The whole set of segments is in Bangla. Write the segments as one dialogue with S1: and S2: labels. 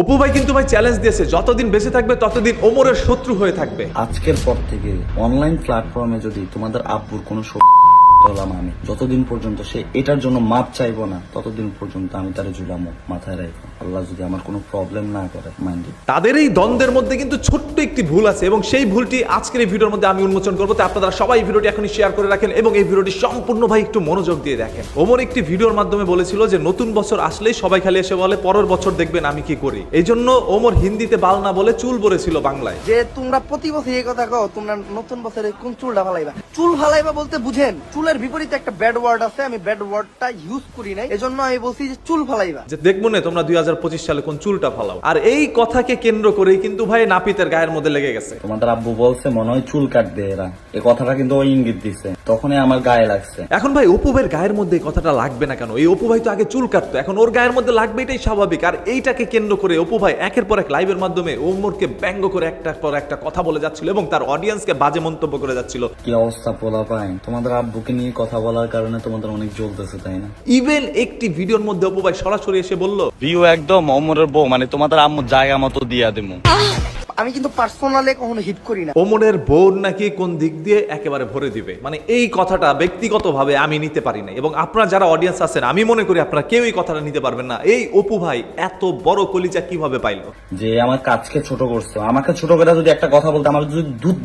S1: অপু ভাই কিন্তু ভাই চ্যালেঞ্জ দিয়েছে। যতদিন বেঁচে থাকবে, ততদিন ওমরের শত্রু হয়ে থাকবে।
S2: আজকের পর থেকে অনলাইন প্ল্যাটফর্মে যদি তোমাদের আব্বুর কোনো হলাম আমি যতদিন পর্যন্ত সে এটার জন্য মাপ চাইব না ততদিন পর্যন্ত আমি তার ঝুলামো মাথায় রাখব আল্লাহ যদি আমার কোনো প্রবলেম না করে মাইন্ডে
S1: তাদের এই দ্বন্দ্বের মধ্যে কিন্তু ছোট্ট একটি ভুল আছে এবং সেই ভুলটি আজকের এই ভিডিওর মধ্যে আমি উন্মোচন করব। তাই আপনারা সবাই ভিডিওটি এখনই শেয়ার করে রাখেন এবং এই ভিডিওটি সম্পূর্ণ ভাই একটু মনোযোগ দিয়ে দেখেন। ওমর একটি ভিডিওর মাধ্যমে বলেছিল যে নতুন বছর আসলেই সবাই খালি এসে বলে পরের বছর দেখবেন আমি কি করি। এই জন্য ওমর হিন্দিতে বাল না বলে চুল বলেছিল বাংলায়।
S3: যে তোমরা প্রতি বছর এই কথা কও তোমরা নতুন বছরে কোন চুলটা ফালাইবা? চুল ফালাইবা বলতে বুঝেন চুলের বিপরীতে একটা ব্যাড ওয়ার্ড আছে আমি ব্যাড ওয়ার্ডটা ইউজ করি নাই এজন্য আমি বলছি যে চুল ফালাইবা।
S1: যে দেখব না তোমরা দুই সালে কোন চুলটা ফালাও। আর এই কথাকে কেন্দ্র করেই কিন্তু ভাই নাপিতের গায়ের মধ্যে লেগে গেছে।
S2: তোমাদের আব্বু বলছে মনে হয় চুল কাটবে এরা। এই কথাটা কিন্তু ওই ইঙ্গিত দিছে। তখনই আমার গায়ে লাগছে।
S1: এখন ভাই অপু ভাইয়ের গায়ের মধ্যে এই কথাটা লাগবে না কেন? এই অপু ভাই তো আগে চুল কাটতো এখন ওর গায়ের মধ্যে লাগবে এটাই স্বাভাবিক। আর এইটাকে কেন্দ্র করে অপু ভাই একের পর এক লাইভের মাধ্যমে ওমরকে ব্যঙ্গ করে একটা পর একটা কথা বলে যাচ্ছিল এবং তার অডিয়েন্সকে বাজে মন্তব্য করে যাচ্ছিল।
S2: কি অবস্থা পোলা পাই তোমাদের আব্বুকে নিয়ে কথা বলার কারণে তোমাদের অনেক জ্বলতেছে তাই না?
S1: ইভেন একটি ভিডিওর মধ্যে অপু ভাই সরাসরি এসে বলল
S4: ভিউ একদম অমরের বউ মানে তোমাদের আম্মু জায়গা মতো দিয়া দেবো
S3: আমি কিন্তু পার্সোনালে কখনো হিট করি না।
S1: ওমরের বোন নাকি কোন দিক দিয়ে একেবারে ভরে দিবে? মানে এই কথাটা ব্যক্তিগতভাবে আমি নিতে পারি না এবং আপনারা যারা অডিয়েন্স আছেন আমি মনে করি আপনারা কেউ এই কথাটা নিতে পারবেন না। এই অপু ভাই এত বড় কলিজা কীভাবে পাইলো?
S2: যে আমার কাজকে ছোট করছে। আমাকে ছোট করে যদি একটা কথা বলতো আমার যদি দুধ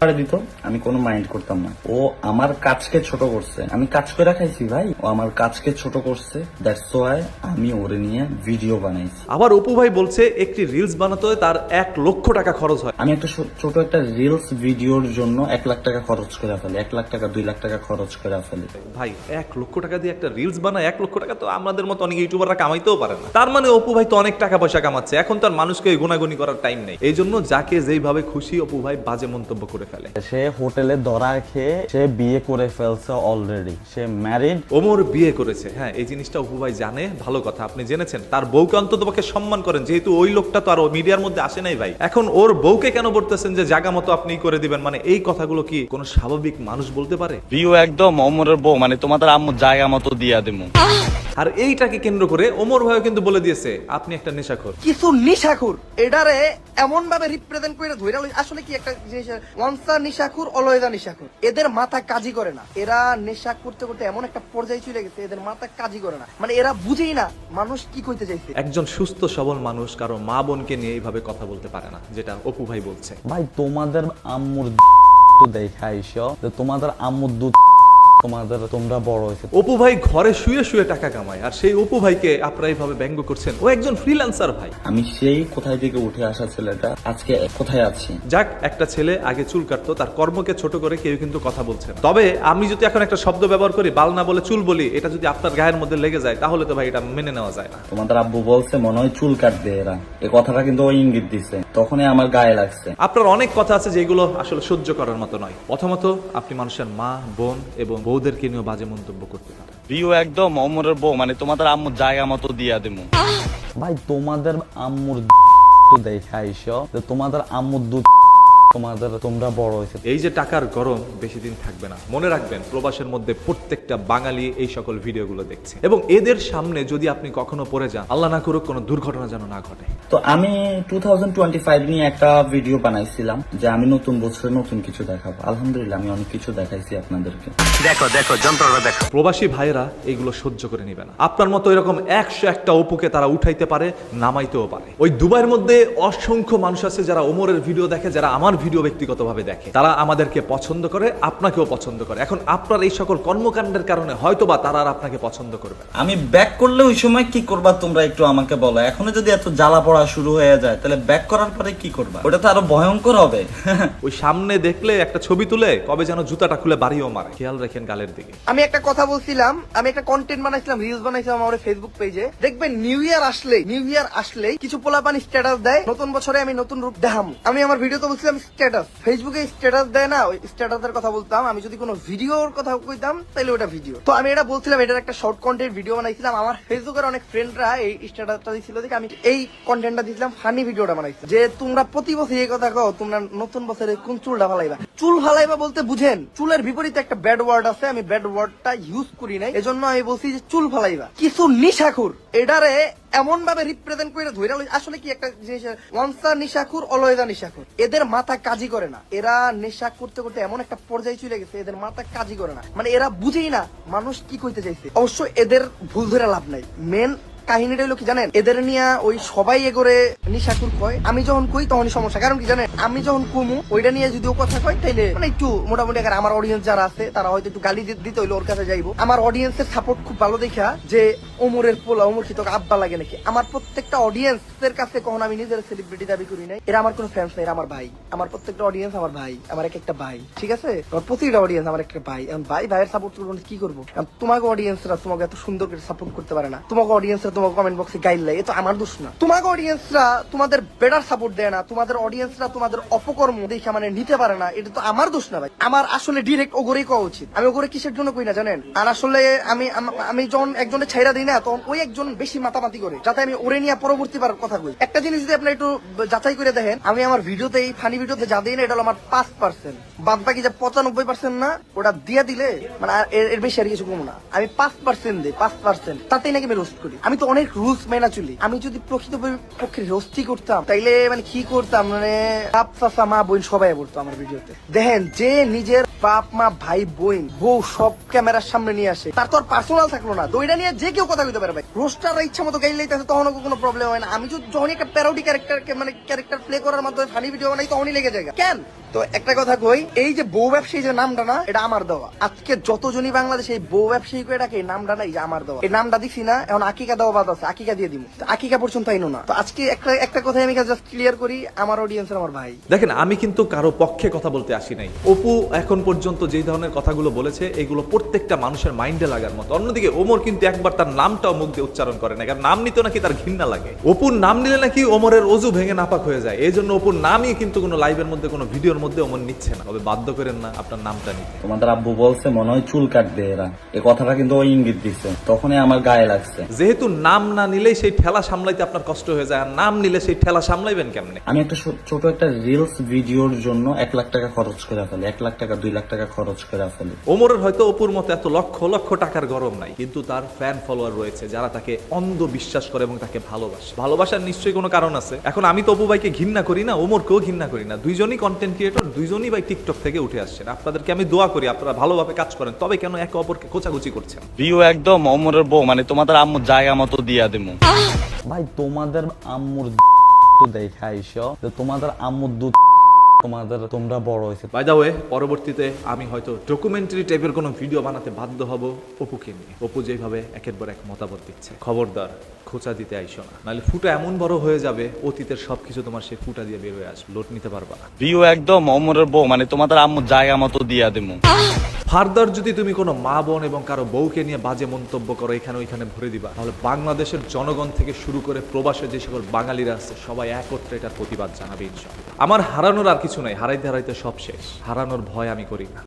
S2: পাড়ে দিত আমি কোনো মাইন্ড করতাম না। ও আমার কাজকে ছোট করছে। আমি কাজ করে খাইছি ভাই। ও আমার কাজকে ছোট করছে। দ্যাটস ওয়াই আমি ওরে নিয়ে ভিডিও বানাইছি।
S1: আবার অপু ভাই বলছে একটি রিলস বানাতে তার এক লক্ষ টাকা খরচ হয়।
S2: আমি একটা ছোট একটা রিলস ভিডিওর জন্য এক লাখ টাকা খরচ করে ফেলি। এক লাখ টাকা দুই লাখ টাকা খরচ করে ফেলি।
S1: ভাই এক লক্ষ টাকা দিয়ে একটা রিলস বানায় এক লক্ষ টাকা তো আমাদের মতো অনেক ইউটিউবাররা কামাইতেও পারে না। তার মানে অপু ভাই তো অনেক টাকা পয়সা কামাচ্ছে। এখন তার মানুষকে গুনাগুনি করার টাইম নেই। এই জন্য যাকে যেইভাবে খুশি অপু ভাই বাজে মন্তব্য করে ফেলে
S5: সে হোটেলে ধরা খেয়ে সে বিয়ে করে ফেলছে অলরেডি সে ম্যারিড
S1: ওমর বিয়ে করেছে। হ্যাঁ এই জিনিসটা অপু ভাই জানে ভালো কথা আপনি জেনেছেন। তার বউকে অন্তত পক্ষে সম্মান করেন যেহেতু ওই লোকটা তো আর মিডিয়ার মধ্যে আসে নাই ভাই। এখন ওর বউকে কেন বলতেছেন যে জায়গা মতো আপনি করে দিবেন? মানে এই কথাগুলো কি কোনো স্বাভাবিক মানুষ বলতে পারে?
S4: ভিউ একদম অমরের বউ মানে তোমাদের আম্মু জায়গা মতো দিয়া দেবো
S1: আর এইটাকে কেন্দ্র করে ওমর ভাইও কিন্তু বলে দিয়েছে আপনি একটা নেশাখোর।
S3: কিছু নিশাখুর? এটারে এমন ভাবে রিপ্রেজেন্ট করে ধরে আসলে কি একটা জিনিস ওয়ান্সা নিশাকুর অলয়দা নিশাকুর এদের মাথা কাজই করে না। এরা নেশা করতে করতে এমন একটা পর্যায়ে চলে গেছে এদের মাথা কাজই করে না। মানে এরা বুঝেই না মানুষ কি কইতে চাইছে।
S1: একজন সুস্থ সবল মানুষ কারও মা বোনকে নিয়ে এইভাবে কথা বলতে পারে না যেটা অপু ভাই বলছে।
S5: ভাই তোমাদের আম্মুর তো দেখা আইসো তোমাদের আম্মুর দুধ তোমাদের তোমরা বড় হয়েছে।
S1: অপু ভাই ঘরে শুয়ে শুয়ে টাকা কামায় আর সেই অপু ভাইকে আপনারা এইভাবে ব্যঙ্গ করছেন। ও একজন ফ্রিল্যান্সার ভাই।
S2: আমি সেই কোথায় থেকে উঠে আসা ছেলেটা আজকে কোথায় আছি?
S1: যাক একটা ছেলে আগে চুল কাটতো তার কর্মকে ছোট করে কেউ কিন্তু কথা বলছে না। তবে আমি যদি এখন একটা শব্দ ব্যবহার করি বাল না বলে চুল বলি এটা যদি আপনার গায়ের মধ্যে লেগে যায় তাহলে তো ভাই এটা মেনে নেওয়া যায় না।
S2: তোমাদের আব্বু বলছে মনে হয় চুল কাটবে এরা। এই কথাটা কিন্তু ওই ইঙ্গিত দিছে। তখনই আমার গায়ে লাগছে।
S1: আপনার অনেক কথা আছে যেগুলো আসলে সহ্য করার মতো নয়। প্রথমত আপনি মানুষের মা বোন এবং বউদেরকে নিয়ে বাজে মন্তব্য করতে পারে।
S4: প্রিয় একদম অমরের বউ মানে তোমাদের আম্মুর জায়গা মতো দিয়া দেবো
S5: ভাই তোমাদের আম্মুর তো দেখা আইসো যে তোমাদের আম্মুর দুধ তোমাদের তোমরা বড় হয়েছে
S1: এই যে টাকার গরম বেশি দিন থাকবে না মনে রাখবেন প্রবাসের মধ্যে প্রত্যেকটা বাঙালি এই সকল ভিডিওগুলো দেখছে। এবং এদের সামনে যদি আপনি কখনো পড়ে যান আল্লাহ না করুক কোনো দুর্ঘটনা যেন না ঘটে।
S2: তো আমি টু নিয়ে একটা ভিডিও বানাইছিলাম যে আমি নতুন বছরে নতুন কিছু দেখাবো। আলহামদুলিল্লাহ আমি অনেক কিছু দেখাইছি আপনাদেরকে। দেখো দেখো যন্ত্রটা দেখো।
S1: প্রবাসী ভাইয়েরা এগুলো সহ্য করে নিবে না। আপনার মতো এরকম একশো একটা অপুকে তারা উঠাইতে পারে নামাইতেও পারে। ওই দুবাইয়ের মধ্যে অসংখ্য মানুষ আছে যারা ওমরের ভিডিও দেখে যারা আমার ভিডিও ব্যক্তিগতভাবে দেখে। তারা আমাদেরকে পছন্দ করে আপনাকেও পছন্দ করে। এখন আপনার এই সকল কর্মকাণ্ডের কারণে হয়তোবা তারা আর আপনাকে পছন্দ করবে
S2: আমি ব্যাক করলে ওই সময় কি করবা তোমরা একটু আমাকে বলো? এখনও যদি এত জ্বালা পড়া শুরু হয়ে যায় তাহলে ব্যাক করার পরে কি করবা? ওটা তো আরও ভয়ঙ্কর হবে।
S1: ওই সামনে দেখলে একটা ছবি তুলে কবে যেন জুতাটা খুলে বাড়িও মারে। খেয়াল রাখেন গালের দিকে।
S3: আমি একটা কথা বলছিলাম আমি একটা কন্টেন্ট বানাইছিলাম রিলস বানাইছিলাম আমার ফেসবুক পেজে দেখবেন নিউ ইয়ার আসলে নিউ ইয়ার আসলেই কিছু পোলাপানি স্ট্যাটাস দেয় নতুন বছরে আমি নতুন রূপ দেখাম। আমি আমার ভিডিওতে বলছিলাম স্ট্যাটাস ফেসবুকে স্ট্যাটাস দেয় না, ওই স্ট্যাটাসের কথা বলতাম। আমি যদি কোনো ভিডিওর কথা কইতাম তাহলে ওটা ভিডিও তো আমি এটা বলছিলাম, এটার একটা শর্ট কন্টেন্ট ভিডিও বানাইছিলাম। আমার ফেসবুকের অনেক ফ্রেন্ডরা এই স্ট্যাটাসটা দিছিল দেখে আমি এই কন্টেন্টটা দিছিলাম ফানি ভিডিওটা বানাইছিলাম। যে তোমরা প্রতি বছর এই কথা কও, তোমরা নতুন বছরে কোন চুলটা ফালাইবা? চুল ফালাইবা বলতে বুঝেন, চুলের বিপরীতে একটা ব্যাড ওয়ার্ড আছে, আমি ব্যাড ওয়ার্ডটা ইউজ করি নাই। এজন্য আমি বলছি যে চুল ফালাইবা। কিছু নিশাখুর, এটারে এমন ভাবে রিপ্রেজেন্ট করে ধরে আসলে কি একটা জিনিস, ওয়ানসা নিশাকুর অলয়দা নিশাকুর এদের মাথা কাজই করে না। এরা নেশা করতে করতে এমন একটা পর্যায়ে চলে গেছে, এদের মাথা কাজই করে না। মানে এরা বুঝেই না মানুষ কি কইতে চাইছে। অবশ্য এদের ভুল ধরে লাভ নাই। মেন কাহিনীটা হলো কি জানেন? এদের নিয়ে ওই সবাই এগোরে নিশাকুর কয়। আমি যখন কই তখনই সমস্যা। কারণ কি জানেন? আমি যখন কুমু, ওইটা নিয়ে যদি কথা কয়, তাইলে মানে একটু মোটামুটি আমার অডিয়েন্স যারা আছে, তারা হয়তো একটু গালি দিতে হইলে ওর কাছে যাইবো। আমার অডিয়েন্সের সাপোর্ট খুব ভালো দেখা যে ওমরের পোলা, ওমর কি তোকে আব্বা লাগে নাকি? আমার প্রত্যেকটা অডিয়েন্সের কাছে কখন আমি নিজের সেলিব্রিটি দাবি করি নাই। এরা আমার কোনো ফ্যান্স নাই, এরা আমার ভাই। আমার প্রত্যেকটা অডিয়েন্স আমার ভাই, আমার এক একটা ভাই। ঠিক আছে? আমার প্রতিটা অডিয়েন্স আমার একটা ভাই। ভাই, ভাইয়ের সাপোর্ট করব কি করব? তোমাকে অডিয়েন্সরা তোমাকে এত সুন্দর করে সাপোর্ট করতে পারে না। তোমাকে অডিয়েন্সরা কমেন্ট বক্সে এ তো আমার দোষ না। অডিয়েন্সরা তোমাদের বেটার সাপোর্ট দেয় না, তোমাদের অডিয়েন্সরা তোমাদের অপকর্ম দেখে মানে নিতে পারে না, এটা তো আমার দোষ না ভাই। আমার আসলে ডিরেক্ট ওগরেই উচিত। আমি ওগরে কিসের জন্য কই না জানেন? আর আসলে আমি আমি যখন ছাইরা দিই না, তখন ওই একজন বেশি মাতামাতি করে, যাতে আমি ওরে নিয়ে কথা কই। একটা জিনিস যদি আপনি একটু যাচাই করে দেখেন, আমি আমার ভিডিওতে, এই ফানি ভিডিওতে যা দিই না, এটা হলো আমার পাঁচ পার্সেন্ট বাদ বাকি যে পঁচানব্বই পার্সেন্ট না, ওটা দিয়ে দিলে মানে এর বেশি আর কিছু কমো না। আমি পাঁচ পার্সেন্ট দিই, পাঁচ পার্সেন্ট তাতেই নাকি আমি রোস্ট করি। আমি তো অনেক রুলস মেনা চলি। আমি যদি প্রকৃত পক্ষে রোস্টই করতাম, তাইলে মানে কি করতাম? মানে বাপ, চাচা, মা, বোন সবাই বলতো আমার ভিডিওতে। দেখেন, যে নিজের বাপ, মা, ভাই, বোন, বউ সব ক্যামেরার সামনে নিয়ে আসে, তার তো আর পার্সোনাল থাকল না। দইটা নিয়ে যে কেউ কথা কইতে পারে ভাই। রোস্টাররা ইচ্ছা মতো গাইলে আছে তখন কোনো প্রবলেম হয় না। আমি যদি যখনই একটা প্যারোডি ক্যারেক্টার মানে ক্যারেক্টার প্লে করার মাধ্যমে ফানি ভিডিও বানাই, তখনই লেগে যায় কেন? তো একটা কথা কই, এই যে বউ ব্যবসায়ী যে নামটা না, এটা আমার দেওয়া। আজকে যতজনই বাংলাদেশে এই বউ ব্যবসায়ী করে ডাকে, এই নামটা না এই যে আমার দেওয়া। এই নামটা দিছি না, এখন আকিকা দেওয়া বাদ আছে, আকিকা দিয়ে দিব আকিকা পর্যন্ত আইনো না। তো আজকে একটা একটা কথা আমি জাস্ট ক্লিয়ার করি, আমার অডিয়েন্স আমার ভাই।
S1: দেখেন, আমি কিন্তু কারও পক্ষে কথা বলতে আসি নাই। অপু এখন পর্যন্ত যেই ধরনের কথাগুলো বলেছে, এগুলো প্রত্যেকটা মানুষের মাইন্ডে লাগার মতো। অন্যদিকে ওমর কিন্তু একবার তার নামটাও মুখ দিয়ে উচ্চারণ করে না কারণ নাম নিতে নাকি তার ঘৃণা লাগে। অপুর নাম নিলে নাকি ওমরের অজু ভেঙে নাপাক হয়ে যায়। এই জন্য অপুর নামই কিন্তু কোনো লাইভের মধ্যে কোনো ভিডিওর মধ্যে ওমর নিচ্ছে না তবে বাধ্য করেন না আপনার নামটা নিতে।
S2: তোমাদের আব্বু বলছে মনে হয় চুল কাটবে এরা। এই কথাটা কিন্তু ওই ইঙ্গিত দিচ্ছে তখনই আমার গায়ে লাগছে।
S1: যেহেতু নাম না নিলেই সেই ঠেলা সামলাইতে আপনার কষ্ট হয়ে যায় আর নাম নিলে সেই ঠেলা সামলাইবেন কেমনে?
S2: আমি একটা ছোট একটা রিলস ভিডিওর জন্য এক লাখ টাকা খরচ করে ফেলি এক লাখ টাকা দুই লাখ টাকা খরচ করে ফেলি।
S1: ওমরের হয়তো অপুর মতো এত লক্ষ লক্ষ টাকার গরম নাই কিন্তু তার ফ্যান ফলোয়ার রয়েছে যারা তাকে অন্ধ বিশ্বাস করে এবং তাকে ভালোবাসে। ভালোবাসার নিশ্চয়ই কোনো কারণ আছে? এখন আমি তো অপু ভাইকে ঘৃণা করি না ওমরকেও ঘৃণা করি না। দুইজনই কন্টেন্ট ক্রিয়েটর দুইজনই ভাই টিকটক থেকে উঠে আসছেন। আপনাদেরকে আমি দোয়া করি আপনারা ভালোভাবে কাজ করেন। তবে কেন একে অপরকে খোঁচাখুচি করছেন?
S4: ভিউ একদম অমরের বউ মানে তোমাদের আম্মু জায়গা মতো দিয়া দেবো
S5: ভাই তোমাদের আম্মুর তো দেখা আইসো তোমাদের আম্মুর দুধ তোমাদের তোমরা বড় হয়েছে
S1: বাই দা ওয়ে পরবর্তীতে আমি হয়তো ডকুমেন্টারি টাইপের কোনো ভিডিও বানাতে বাধ্য হব অপুকে নিয়ে। অপু যেভাবে একের পর এক মতামত দিচ্ছে। খবরদার খোঁচা দিতে আইসো না। নাহলে ফুটা এমন বড় হয়ে যাবে অতীতের সবকিছু তোমার সেই ফুটা দিয়ে বের হয়ে আসবে। লোট নিতে পারবা না।
S4: ভিউ একদম অমরের বউ মানে তোমাদের আম্মু জায়গা মতো দিয়া দেবো
S1: ফার্দার যদি তুমি কোনো মা বোন এবং কারও বউকে নিয়ে বাজে মন্তব্য করো, এখানে ওইখানে ভরে দিবা। তাহলে বাংলাদেশের জনগণ থেকে শুরু করে প্রবাসে যে সকল বাঙালিরা আছে, সবাই একত্রে এটার প্রতিবাদ জানাবে ইনশাল্লাহ আমার হারানোর আর কিছু নাই, হারাইতে হারাইতে সব শেষ। হারানোর ভয় আমি করি না।